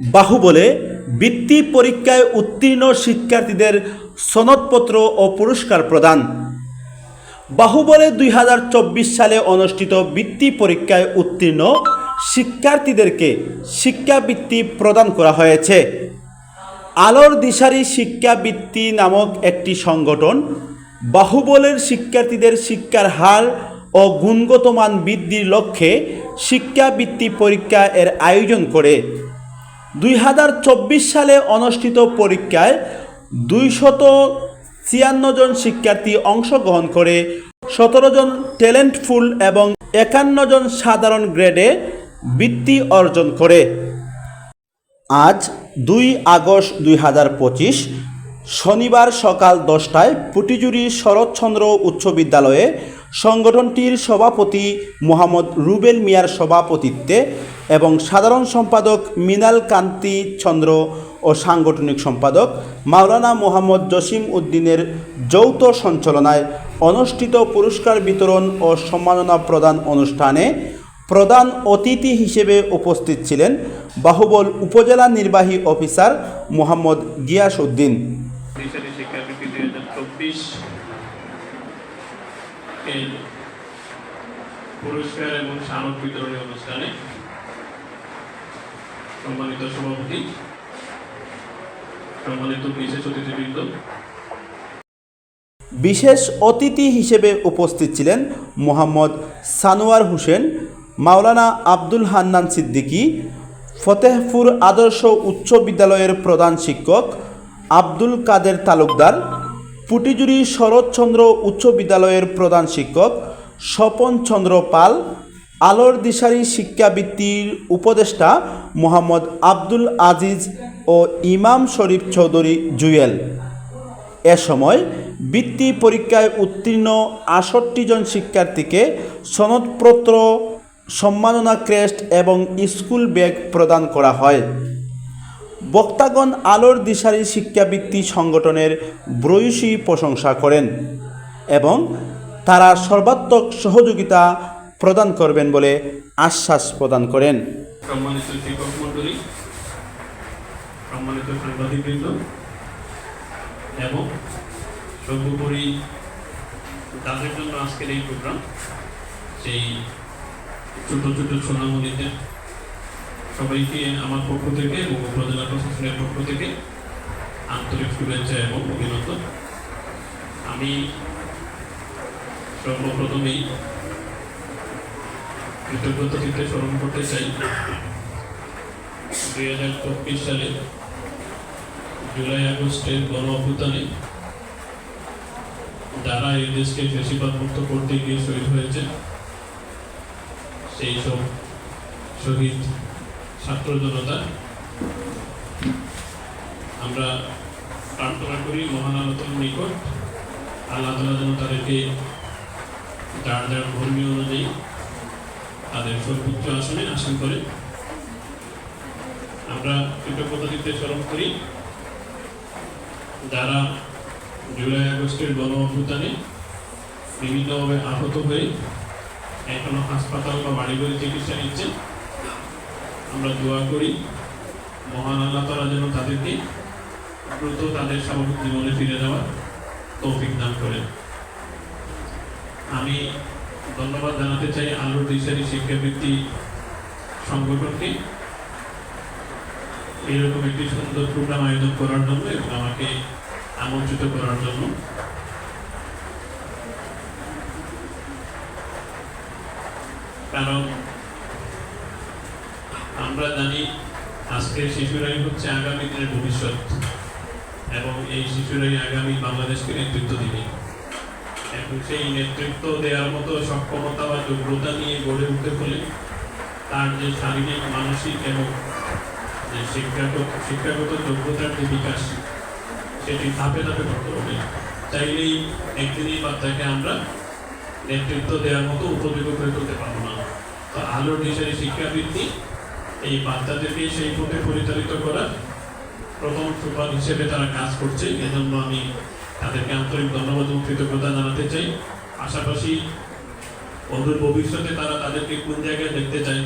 বাহুবলে বৃত্তি পরীক্ষায় উত্তীর্ণ শিক্ষার্থীদের সনদপত্র ও পুরস্কার প্রদান। বাহুবলে দুই হাজার চব্বিশ সালে অনুষ্ঠিত বৃত্তি পরীক্ষায় উত্তীর্ণ শিক্ষার্থীদেরকে শিক্ষাবৃত্তি প্রদান করা হয়েছে। আলোর দিশারি শিক্ষাবৃত্তি নামক একটি সংগঠন বাহুবলের শিক্ষার্থীদের শিক্ষার হার ও গুণগত মান বৃদ্ধির লক্ষ্যে শিক্ষাবৃত্তি পরীক্ষা এর আয়োজন করে। দুই হাজার চব্বিশ সালে অনুষ্ঠিত পরীক্ষায় দুইশত ছিয়ান্ন জন শিক্ষার্থী অংশগ্রহণ করে, সতেরো জন ট্যালেন্টফুল এবং একান্ন জন সাধারণ গ্রেডে বৃত্তি অর্জন করে। আজ দুই আগস্ট দুই হাজার পঁচিশ, শনিবার সকাল দশটায় পুটিজুরি শরৎচন্দ্র উচ্চ বিদ্যালয়ে সংগঠনটির সভাপতি মোহাম্মদ রুবেল মিয়ার সভাপতিত্বে এবং সাধারণ সম্পাদক মিনাল কান্তি চন্দ্র ও সাংগঠনিক সম্পাদক মাওলানা মোহাম্মদ জসিম উদ্দিনের যৌথ সঞ্চালনায় অনুষ্ঠিত পুরস্কার বিতরণ ও সম্মাননা প্রদান অনুষ্ঠানে প্রধান অতিথি হিসেবে উপস্থিত ছিলেন বাহুবল উপজেলা নির্বাহী অফিসার মোহাম্মদ গিয়াস উদ্দিন। পুরস্কার এবং স্মারক বিতরণী অনুষ্ঠানে সম্মানিত সভাপতি, সম্মানিত বিশেষ অতিথিবৃন্দ। বিশেষ অতিথি হিসেবে উপস্থিত ছিলেন মোহাম্মদ সানোয়ার হোসেন, মাওলানা আব্দুল হান্নান সিদ্দিকী, ফতেহপুর আদর্শ উচ্চ বিদ্যালয়ের প্রধান শিক্ষক আব্দুল কাদের তালুকদার পুটিজুরি শরৎচন্দ্র উচ্চ বিদ্যালয়ের প্রধান শিক্ষক স্বপন চন্দ্র পাল আলোর দিশারি শিক্ষাবৃত্তির উপদেষ্টা মোহাম্মদ আব্দুল আজিজ ও ইমাম শরীফ চৌধুরী জুয়েল। এ সময় বৃত্তি পরীক্ষায় উত্তীর্ণ আষট্টি জন শিক্ষার্থীকে সনদপত্র, সম্মাননা ক্রেস্ট এবং স্কুল ব্যাগ প্রদান করা হয়। বক্তাগণ আলোর দিশারি শিক্ষাবৃত্তি সংগঠনের ব্রয়সী প্রশংসা করেন এবং তারা সর্বাত্মক সহযোগিতা প্রদান করবেন বলে আশ্বাস প্রদান করেন। সম্মানিত শিক্ষক মণ্ডলী, সম্মানিত সাংবাদিকবৃন্দ, এবং সর্বোপরি তাদের জন্য আজকের এই প্রোগ্রাম, সেই ছোট ছোট সোনামণিদের সবাইকে আমার পক্ষ থেকে এবং উপজেলা প্রশাসনের পক্ষ থেকে আন্তরিক শুভেচ্ছা এবং অভিনন্দন। আমি সর্বপ্রথমেই কৃতজ্ঞতা চিত্রে স্মরণ করতে চাই। দুই হাজার চব্বিশ সালে জুলাই আগস্টের গণ অভ্যুত্থানে যারা এই দেশকে ফেসিবাদ মুক্ত করতে গিয়ে শহীদ হয়েছে সেই সব শহীদ ছাত্র জনতা। আমরা প্রার্থনা করি, মহান নিকট আল্লাহ তালা যেন তাদেরকে যার যার ধর্মীয় সর্বোচ্চ আসনে আসীন করে। আমরা কৃতজ্ঞতা দিতে স্মরণ করি, যারা জুলাই আগস্টের গণ অভ্যুত্থানে বিভিন্নভাবে আহত হয়ে এখনও হাসপাতাল বা বাড়ি বাড়ি চিকিৎসা নিচ্ছে, আমরা দোয়া করি, মহান আল্লাহ তারা যেন তাদেরকে দ্রুত তাদের স্বাভাবিক জীবনে ফিরে যাওয়ার তৌফিক দান করেন। আমি ধন্যবাদ জানাতে চাই আলোর দিশারি শিক্ষাবৃত্তি সংগঠনকে। এরকম একটি সুন্দর প্রোগ্রাম আয়োজন করার জন্য এবং আমাকে আমন্ত্রিত করার জন্য। কারণ আমরা জানি আজকের শিশুরাই হচ্ছে আগামী দিনের ভবিষ্যৎ এবং এই শিশুরাই আগামী বাংলাদেশকে নেতৃত্ব দিবে। এখন সেই নেতৃত্ব দেওয়ার মতো সক্ষমতা বা যোগ্যতা নিয়ে গড়ে উঠতে হলে তার যে শারীরিক, মানসিক এবং যে শিক্ষাগত শিক্ষাগত যোগ্যতার যে বিকাশ, সেটি ধাপে ধাপে করতে হবে। চাইলেই একদিনই বাচ্চাকে আমরা নেতৃত্ব দেওয়ার মতো উপযোগ্য করে তুলতে পারব না। তো আলোর দিশারি শিক্ষাবৃত্তি, এই বাচ্চাদেরকে সেই পথে পরিচালিত করার প্রথম সুপার হিসেবে তারা কাজ করছে। এজন্য আমি তাদেরকে আন্তরিক ধন্যবাদ এবং কৃতজ্ঞতা জানাতে চাই। পাশাপাশি অদূর ভবিষ্যতে তারা তাদেরকে কোন জায়গায় দেখতে চায়